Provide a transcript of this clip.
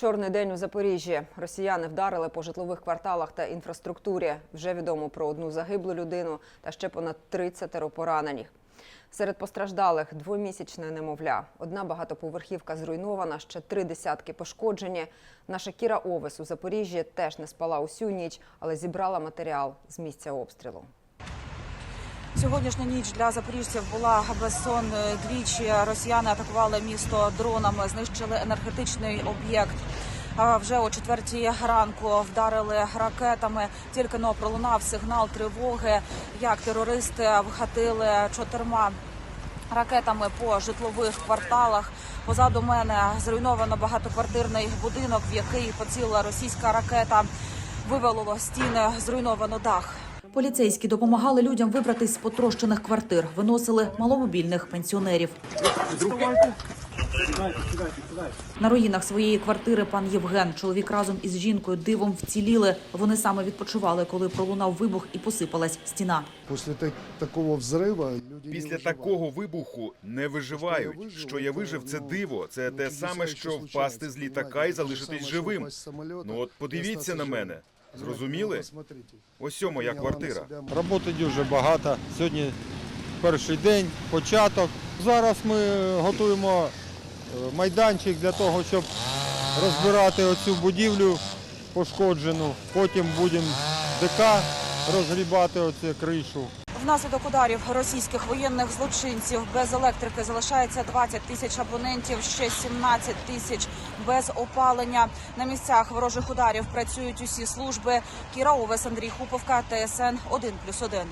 Чорний день у Запоріжжі. Росіяни вдарили по житлових кварталах та інфраструктурі. Вже відомо про одну загиблу людину та ще понад 30 поранених. Серед постраждалих двомісячне немовля. Одна багатоповерхівка зруйнована, ще три десятки пошкоджені. Наша Кіра Овес у Запоріжжі теж не спала усю ніч, але зібрала матеріал з місця обстрілу. Сьогоднішня ніч для запоріжців була безсонною. Двічі росіяни атакували місто дронами, знищили енергетичний об'єкт. Вже о четвертій ранку вдарили ракетами. Тільки но пролунав сигнал тривоги, як терористи вгатили чотирма ракетами по житлових кварталах. Позаду мене зруйновано багатоквартирний будинок, в який поцілила російська ракета. Вивалило стіни, зруйновано дах. Поліцейські допомагали людям вибратись з потрощених квартир, виносили маломобільних пенсіонерів. На руїнах своєї квартири пан Євген, чоловік разом із жінкою дивом вціліли. Вони саме відпочивали, коли пролунав вибух і посипалась стіна. Після так, такого взрива люди Після такого вибуху не виживають. Що я вижив, це диво. Це те саме, що впасти з літака і залишитись живим. Ну от подивіться на мене. Зрозуміли? Ось моя квартира. Роботи дуже багато. Сьогодні перший день, початок. Зараз ми готуємо майданчик для того, щоб розбирати оцю будівлю пошкоджену. Потім будемо ДК розгрібати оцю кришу. Внаслідок ударів російських воєнних злочинців без електрики залишається 20 тисяч абонентів, ще 17 тисяч без опалення. На місцях ворожих ударів працюють усі служби. Кіра Овес, Андрій Хуповка, ТСН 1+,1.